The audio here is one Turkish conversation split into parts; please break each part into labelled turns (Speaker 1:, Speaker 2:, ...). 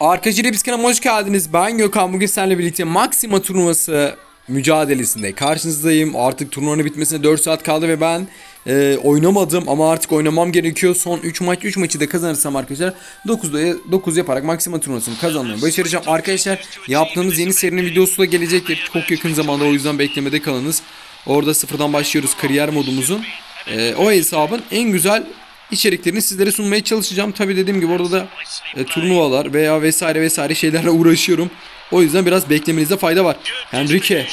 Speaker 1: Arkadaşlar hepsi kanalıma hoş geldiniz. Ben Gökhan. Bugün seninle birlikte Maxima turnuvası mücadelesinde karşınızdayım. Artık turnuvanın bitmesine 4 saat kaldı ve ben e, oynamadım ama artık oynamam gerekiyor. Son 3 maç 3 maçı da kazanırsam arkadaşlar 9'da 9 yaparak Maxima turnuvasını kazanmayı başaracağım. Arkadaşlar yaptığımız yeni serinin videosu da gelecektir. Çok yakın zamanda o yüzden beklemede kalınız. Orada sıfırdan başlıyoruz kariyer modumuzun. E, o hesabın en güzel içeriklerini sizlere sunmaya çalışacağım. Tabi dediğim gibi orada da e, turnuvalar veya vesaire vesaire şeylerle uğraşıyorum. O yüzden biraz beklemenizde fayda var. Henrique.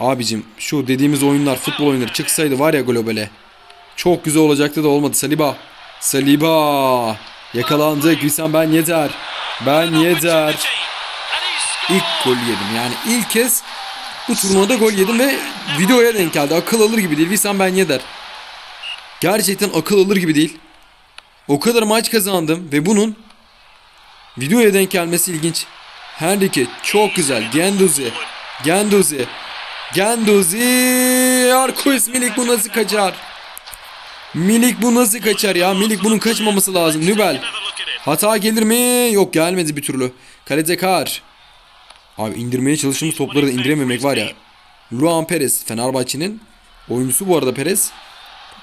Speaker 1: Abicim şu dediğimiz oyunlar futbol oyunları çıksaydı var ya globale. Çok güzel olacaktı da olmadı. Saliba. Saliba. Yakalandık. Hüsam ben yeter. Ben yeter. İlk gol yedim. Yani ilk kez bu turnuvada gol yedim ve videoya denk geldi. Akıl alır gibi değil. Hüsam ben yeter. Gerçekten akıl alır gibi değil. O kadar maç kazandım ve bunun videoya denk gelmesi ilginç. Henrique çok güzel. Genduzi. Genduzi. Genduzi. Arkois Milik bu nasıl kaçar? Milik bu nasıl kaçar ya? Milik bunun kaçmaması lazım. Nübel. Hata gelir mi? Yok gelmedi bir türlü. Kalede Kar. Abi indirmeye çalıştığımız topları da indirememek var ya. Luan Perez Fenerbahçe'nin oyuncusu bu arada Perez.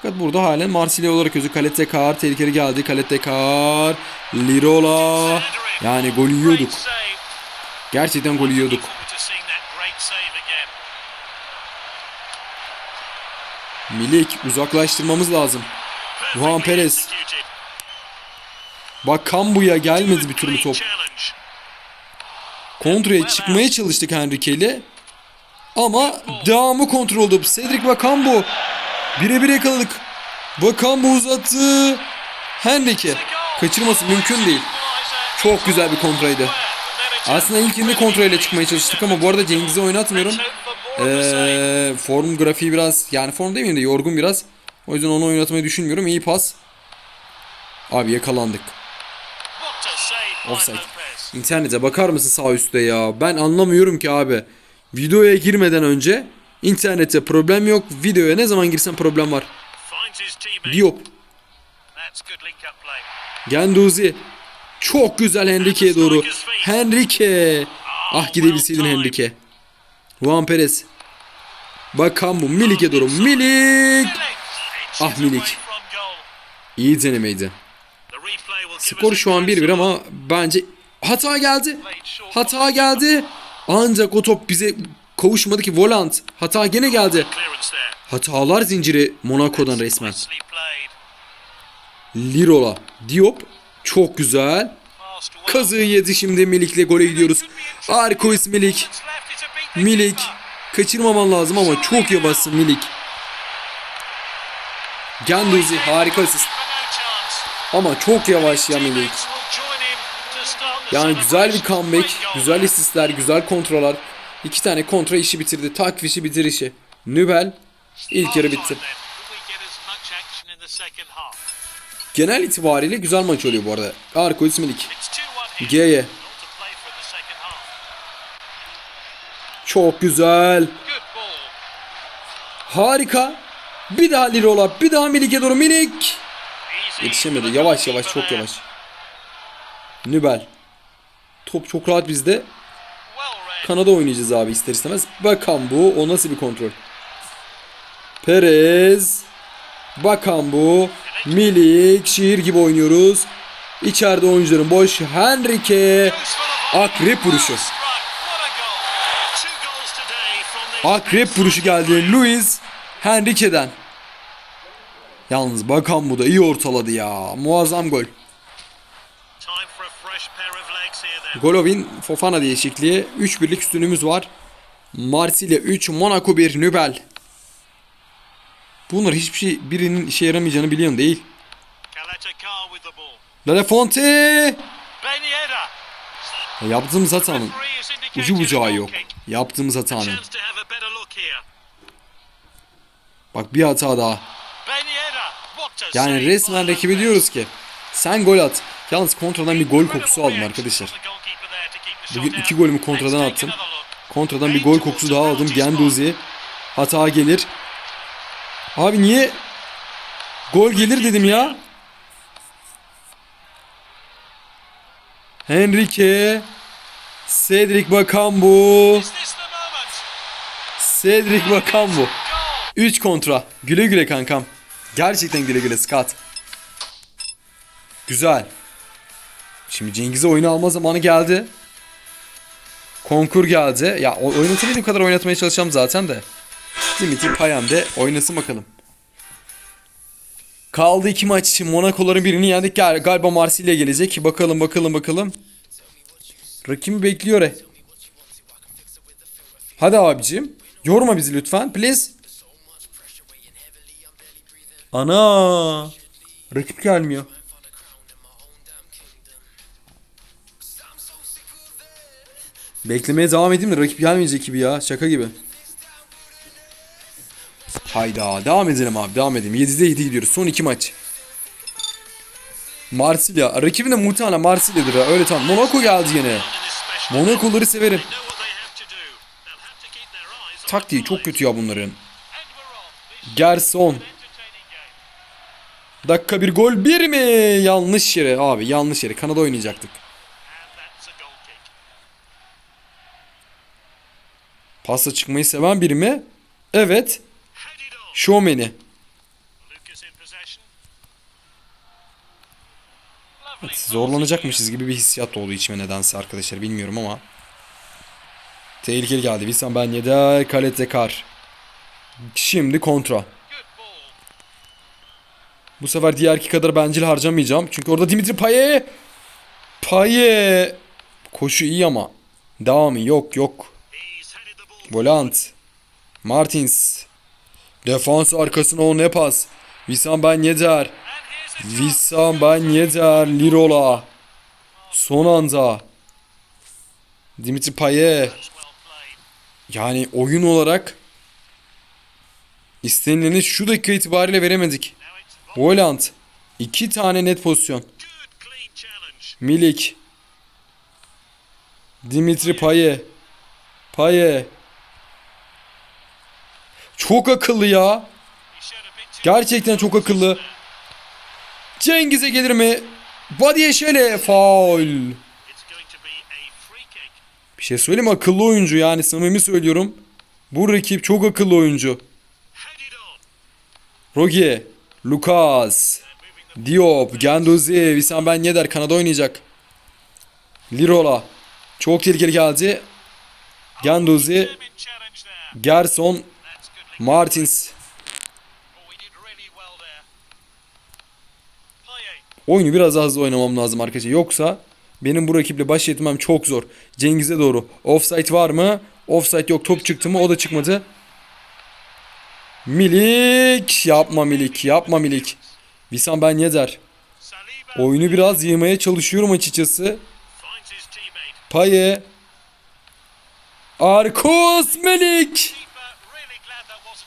Speaker 1: Fakat burada halen Marsilya olarak gözü Kalete Kar tehlikeli geldi. Kalete Kar, Lirola. Yani gol yiyorduk. Gerçekten gol yiyorduk. Milik uzaklaştırmamız lazım. Juan Perez. Bak Kambu'ya gelmedi bir türlü top. Kontraya çıkmaya çalıştık Henrique ile. Ama devamı kontrol oldu. Cedric Bakambu. Birebir yakaladık. Bakambu uzattı. Henrique. Kaçırması mümkün değil. Çok güzel bir kontraydı. Aslında ilkinde kontra ile çıkmaya çalıştık ama bu arada Cengiz'i oynatmıyorum. Ee, form grafiği biraz yani form demeyeyim de yorgun biraz. O yüzden onu oynatmayı düşünmüyorum. İyi pas. Abi yakalandık. Offside. İnternete bakar mısın sağ üstte ya? Ben anlamıyorum ki abi. Videoya girmeden önce internette problem yok. Videoya ne zaman girsem problem var. Diop. Genduzi. Çok güzel Henrique'ye doğru. Henrique. Ah gidebilseydin Henrique. Juan Perez. Bakan bu. Milik'e doğru. Milik. Ah Milik. İyi denemeydi. Skor şu an 1-1 ama bence hata geldi. Hata geldi. Ancak o top bize kavuşmadı ki Volant. Hata gene geldi. Hatalar zinciri Monaco'dan resmen. Lirola. Diop. Çok güzel. Kazığı yedi şimdi Milik'le gole gidiyoruz. Arkois Milik. Milik. Kaçırmaman lazım ama çok yavaşsın Milik. Genduzi harika asist. Ama çok yavaş ya Milik. Yani güzel bir comeback, güzel asistler, güzel kontroller. İki tane kontra işi bitirdi. Takip işi bitir işi. Nübel ilk yarı bitti. Genel itibariyle güzel maç oluyor bu arada. Arko İsmilik. G'ye. Çok güzel. Harika. Bir daha Lirola. Bir daha Milik'e doğru Milik. Yetişemedi. Yavaş yavaş çok yavaş. Nübel. Top çok rahat bizde. Kanada oynayacağız abi ister istemez. Bakan bu. O nasıl bir kontrol? Perez. Bakan bu. Milik. Şiir gibi oynuyoruz. İçeride oyuncuların boş. Henrique. Akrep vuruşu. Akrep vuruşu geldi. Luis Henrique'den. Yalnız Bakan bu da iyi ortaladı ya. Muazzam gol. Golovin Fofana değişikliği. 3 birlik üstünümüz var. Marsilya 3, Monaco 1, Nübel. Bunlar hiçbir şey birinin işe yaramayacağını biliyorsun değil. La Fonte. Ya Yaptığımız hatanın ucu bucağı yok. Yaptığımız hatanın. Bak bir hata daha. Yani resmen rakibi diyoruz ki sen gol at. Yalnız kontradan bir gol kokusu aldım arkadaşlar. Bugün iki golümü kontradan attım. Kontradan bir gol kokusu daha aldım. Genduzi. Hata gelir. Abi niye? Gol gelir dedim ya. Henrique. Cedric Bakambu. Cedric Bakambu.
Speaker 2: Goal.
Speaker 1: 3 kontra. Güle güle kankam. Gerçekten güle güle Scott. Güzel. Şimdi Cengiz'e oyunu alma zamanı geldi. Konkur geldi. Ya oynatabildiğim kadar oynatmaya çalışacağım zaten de. Dimitri Payam de oynasın bakalım. Kaldı iki maç Monaco'ların birini yendik. Gal- Galiba Marsilya gelecek. Bakalım bakalım bakalım. Rakibi bekliyor. e. Hadi abicim. Yorma bizi lütfen. Please. Ana. Rakip gelmiyor. Beklemeye devam edeyim de rakip gelmeyecek gibi ya. Şaka gibi. Hayda. Devam edelim abi. Devam edelim. 7'de 7 gidiyoruz. Son iki maç. Marsilya. Rakibin de muhtemelen Marsilya'dır ha. Öyle tamam. Monaco geldi yine. Monaco'ları severim. Taktiği çok kötü ya bunların. Gerson. Dakika bir gol bir mi? Yanlış yere abi yanlış yere. Kanada oynayacaktık. Pasta çıkmayı seven biri mi? Evet. Şovmeni.
Speaker 2: Lovely.
Speaker 1: Zorlanacakmışız gibi bir hissiyat oldu içime nedense arkadaşlar bilmiyorum ama. Tehlikeli geldi. Wilson Ben Yedder, Khaled Zekar. Şimdi kontra. Bu sefer diğerki kadar bencil harcamayacağım. Çünkü orada Dimitri Paye. Paye. Koşu iyi ama. Devamı yok yok. Volant. Martins. Defans arkasına o ne pas. Wissam Ben Yedder. Wissam Ben Yedder. Lirola. Son anda. Dimitri Paye. Yani oyun olarak istenileni şu dakika itibariyle veremedik. Volant. iki tane net pozisyon. Milik. Dimitri Paye. Paye. Çok akıllı ya. Gerçekten çok akıllı. Cengiz'e gelir mi? Body'e şöyle faul. Bir şey söyleyeyim? Akıllı oyuncu yani samimi söylüyorum. Bu rakip çok akıllı oyuncu. Rogi, Lucas, Diop, Genduzi, Wissam Ben Yedder Kanada oynayacak. Lirola. Çok tehlikeli geldi. Genduzi. Gerson. Martins. Oyunu biraz daha hızlı oynamam lazım arkadaşlar. Yoksa benim bu rakiple baş etmem çok zor. Cengiz'e doğru. Offside var mı? Offside yok. Top çıktı mı? O da çıkmadı. Milik. Yapma Milik. Yapma Milik. Wissam Ben Yedder.
Speaker 2: Saliba
Speaker 1: Oyunu biraz yığmaya çalışıyorum açıkçası. Paye. Arkus Melik.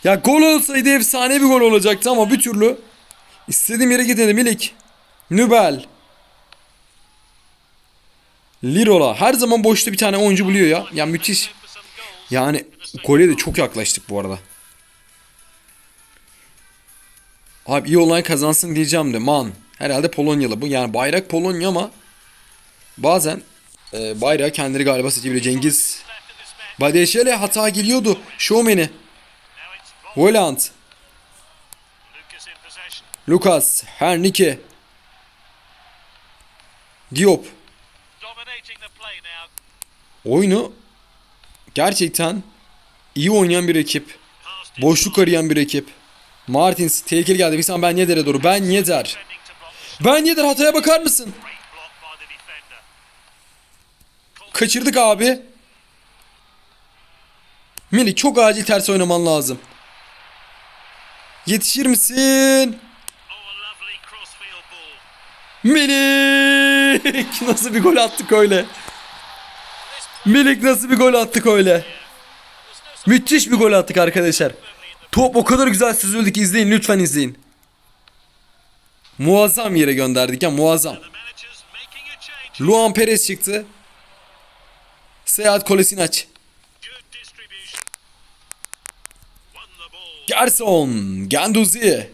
Speaker 1: Ya gol olsaydı efsane bir gol olacaktı ama bir türlü istediğim yere gitmedi Milik. Nübel. Lirola. Her zaman boşta bir tane oyuncu buluyor ya. Ya müthiş. Yani gole de çok yaklaştık bu arada. Abi iyi olan kazansın diyeceğim de man. Herhalde Polonyalı bu. Yani bayrak Polonya ama bazen e, bayrağı kendileri galiba seçebiliyor. Cengiz. Badeşele hata geliyordu. Şovmeni. Volant.
Speaker 2: Lucas.
Speaker 1: Hernike. Diop. Oyunu gerçekten iyi oynayan bir ekip. Boşluk arayan bir ekip. Martins tehlikeli geldi. Bisam Ben Yedder'e doğru. Ben
Speaker 2: box.
Speaker 1: Ben Yedder hataya bakar mısın? Kaçırdık abi. Melih çok acil ters oynaman lazım. Yetişir misin? Melik nasıl bir gol attık öyle. Melik nasıl bir gol attık öyle. Müthiş bir gol attık arkadaşlar. Top o kadar güzel süzüldü ki izleyin lütfen izleyin. Muazzam yere gönderdik ya muazzam. Luan Perez çıktı. Seyahat Kolasinac.
Speaker 2: Good
Speaker 1: Gerson. Genduzi.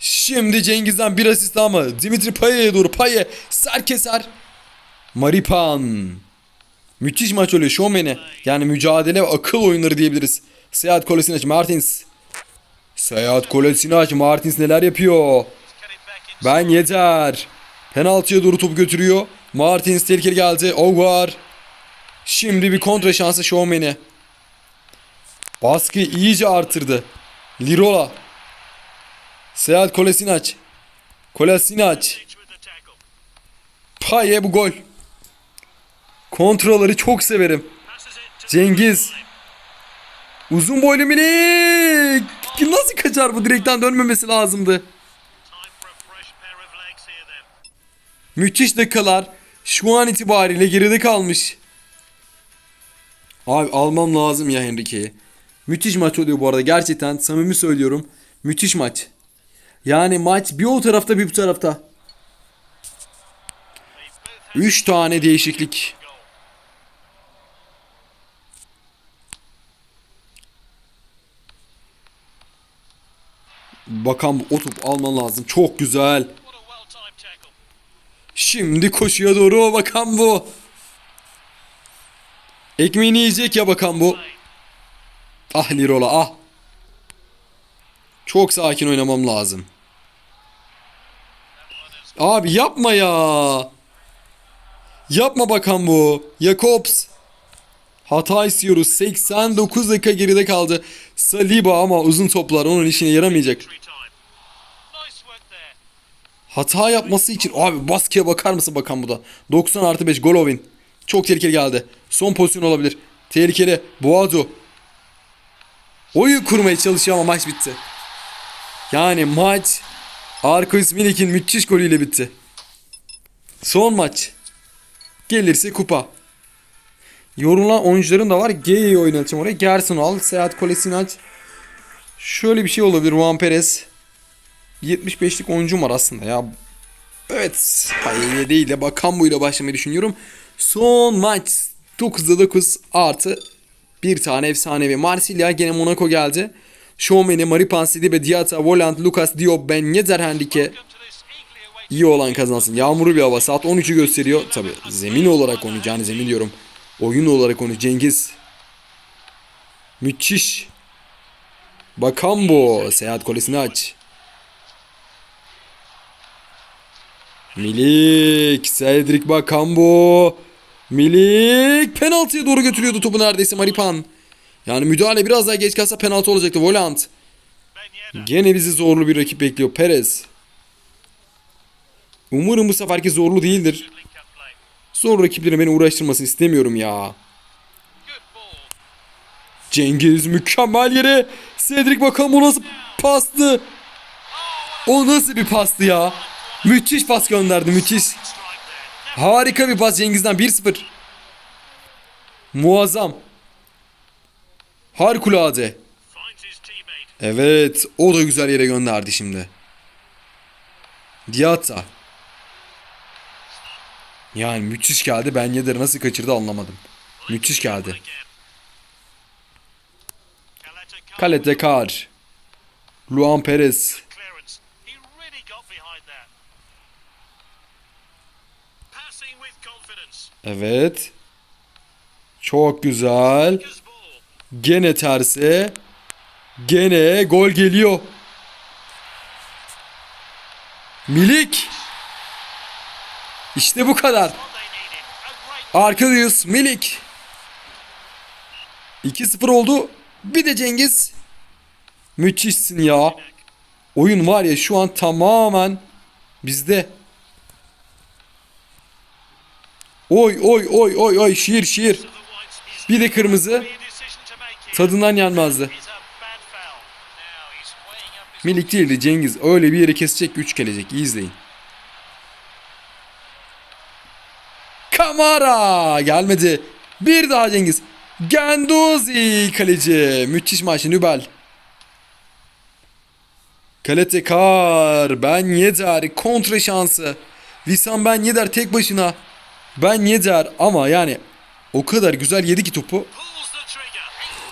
Speaker 1: Şimdi Cengiz'den bir asist mı? Dimitri Payet'e doğru. Payet ser keser. Maripan. Müthiş maç oluyor. Şovmeni. Yani mücadele ve akıl oyunları diyebiliriz. Seyahat Kolasinac, Martins. Seyahat Kolasinac, Martins neler yapıyor? Ben yeter. Penaltıya doğru topu götürüyor. Martins tehlikeli geldi. Ogar. Şimdi bir kontra şansı Şovmeni. Baskıyı iyice artırdı. Lirola. Seyahat Kolasinac. Kolasinac. Paye bu gol. Kontrolleri çok severim. Cengiz. Uzun boylu minik. Nasıl kaçar bu direkten dönmemesi lazımdı. Müthiş dakikalar. Şu an itibariyle geride kalmış. Abi almam lazım ya Henrique'yi. Müthiş maç oluyor bu arada. Gerçekten samimi söylüyorum. Müthiş maç. Yani maç bir o tarafta bir bu tarafta.
Speaker 2: They both have
Speaker 1: 3 tane değişiklik. Bakan o topu alman lazım. Çok güzel. Şimdi koşuya doğru bakan bu. Ekmeğini yiyecek ya bakan bu. Ah Lirola ah. Çok sakin oynamam lazım. Abi yapma ya. Yapma bakan bu. Jakobs. Hata istiyoruz. 89 dakika geride kaldı. Saliba ama uzun toplar onun işine yaramayacak. Hata yapması için abi baskıya bakar mısın bakan bu da. 90 artı 5 Golovin. Çok tehlikeli geldi. Son pozisyon olabilir. Tehlikeli. Boğazu. Oyun kurmaya çalışıyor ama maç bitti. Yani maç Arkois Milik'in müthiş golüyle bitti. Son maç. Gelirse kupa. Yorulan oyuncuların da var. Geyi oynatacağım oraya. Gerson al. Seyahat Kolasinac. Şöyle bir şey olabilir. Juan Perez. 75'lik oyuncum var aslında ya. Evet. Paye değil de Bakambu ile başlamayı düşünüyorum. Son maç 9'da 9 artı bir tane efsanevi. Marsilya gene Monaco geldi. Şomeni, Maripan, Sidibe, Diata, Volant, Lucas, Diop, Ben Yedder Hendike iyi olan kazansın. Yağmurlu bir hava. Saat 13'ü gösteriyor. Tabi zemin olarak yani zemin diyorum. Oyun olarak onu Cengiz. Müthiş. Bakambo. Seyahat kolesini aç. Milik. Cedric Bakambo. Milik. Penaltıya doğru götürüyordu topu neredeyse Maripan. Yani müdahale biraz daha geç kalsa penaltı olacaktı. Volant. Gene bizi zorlu bir rakip bekliyor. Perez. Umarım bu seferki zorlu değildir. Zor rakiplerin beni uğraştırmasını istemiyorum ya. Cengiz mükemmel yere. Cedric bakalım o nasıl pastı. O nasıl bir pastı ya. Müthiş pas gönderdi müthiş. Harika bir pas Cengiz'den 1-0. Muazzam. Harikulade. Evet o da güzel yere gönderdi şimdi. Diata. Yani müthiş geldi. Ben Yedder nasıl kaçırdı anlamadım. Müthiş geldi. Kalete Kar. Luan Perez. Evet. Çok güzel. Gene terse. Gene gol geliyor. Milik. İşte bu kadar. Arkadayız Milik. 2-0 oldu. Bir de Cengiz. Müthişsin ya. Oyun var ya şu an tamamen bizde. Oy oy oy oy oy şiir şiir. Bir de kırmızı. Tadından
Speaker 2: his
Speaker 1: Milik değildi Cengiz. Öyle bir yere kesecek güç gelecek. İyi izleyin. Kamara gelmedi. Bir daha Cengiz. Genduzi kaleci. Müthiş maç Nübel. Kalete Kar. Ben Yedder. Kontra şansı. Visan Ben Yedder tek başına. Ben Yedder ama yani o kadar güzel yedi ki topu.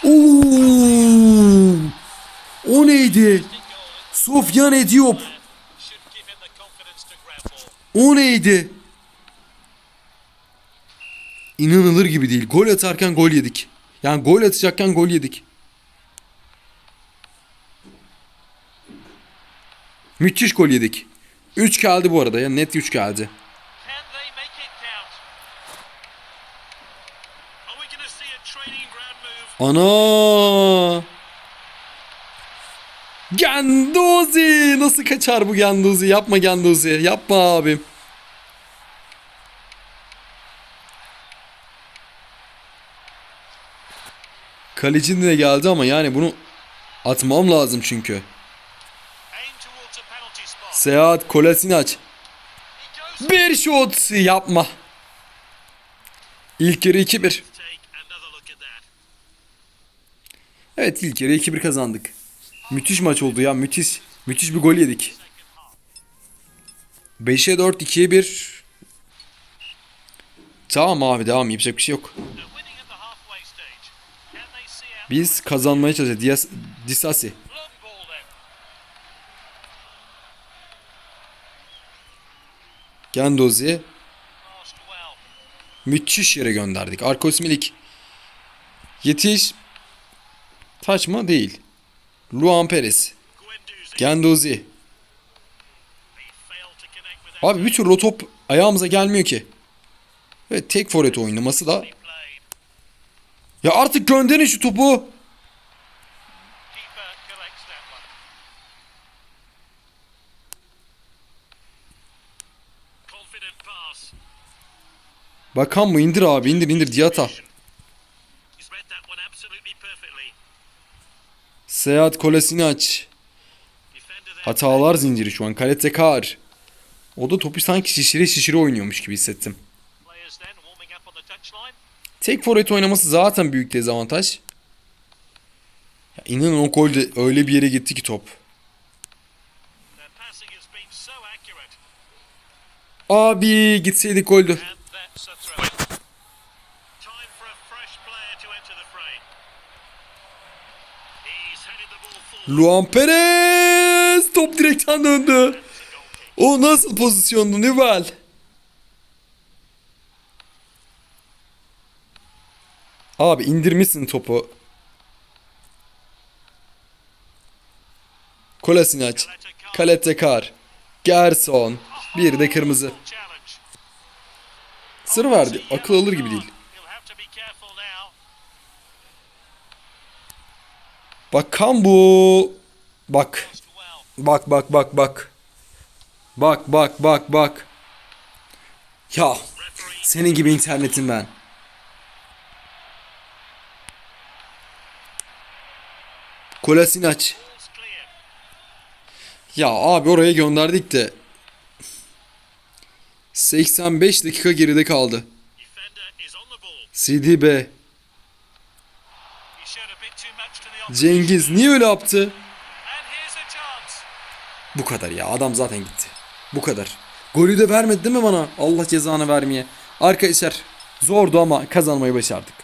Speaker 1: Oo! O neydi? Sofyan Ediop. O neydi? İnanılır gibi değil. Gol atarken gol yedik. Yani gol atacakken gol yedik. Müthiş gol yedik. 3 geldi bu arada ya net 3 geldi. Ana! Gendozi! Nasıl kaçar bu Gendozi? Yapma Gendozi. Yapma abim. Kalecinin de geldi ama yani bunu atmam lazım çünkü. Seyahat Kolasinac. Bir şut yapma. İlk yarı 2-1. Evet ilk yarı 2-1 kazandık. Müthiş maç oldu ya müthiş. Müthiş bir gol yedik. 5'e 4 2'ye 1. Tamam abi devam yapacak bir şey yok. Biz kazanmaya çalışacağız. Dias, Disasi. Gendozi. Müthiş yere gönderdik. Arkos Milik. Yetiş. Taç? Değil. Luan Perez. Gendozi. Abi bir türlü o top ayağımıza gelmiyor ki. Evet tek forvet oynaması da. Ya artık gönderin şu topu. Bakan mı? indir abi indir indir Diata. Seyahat.
Speaker 2: Defender there.
Speaker 1: Hatalar zinciri şu an. Kalete Kar. O da topu sanki şişire şişire oynuyormuş gibi hissettim. Tek forvet oynaması zaten büyük dezavantaj. Ya inanın o gol de öyle bir yere gitti ki top. Abi gitseydik goldü. Luan Perez! Top direkten döndü. O nasıl pozisyondu Nübel? Abi indirmişsin topu. Kolasinac, Kalete Kar, Gerson, bir de kırmızı. Sır verdi. Akıl alır gibi değil. Bak Kambu. Bak. Bak bak bak bak. Bak bak bak bak. Ya senin gibi internetim ben. Kolasinac. Ya abi oraya gönderdik de 85 dakika geride kaldı. CDB. Cengiz niye öyle yaptı? Bu kadar ya adam zaten gitti. Bu kadar. Golü de vermedi değil mi bana? Allah cezanı vermeye. Arkadaşlar zordu ama kazanmayı başardık.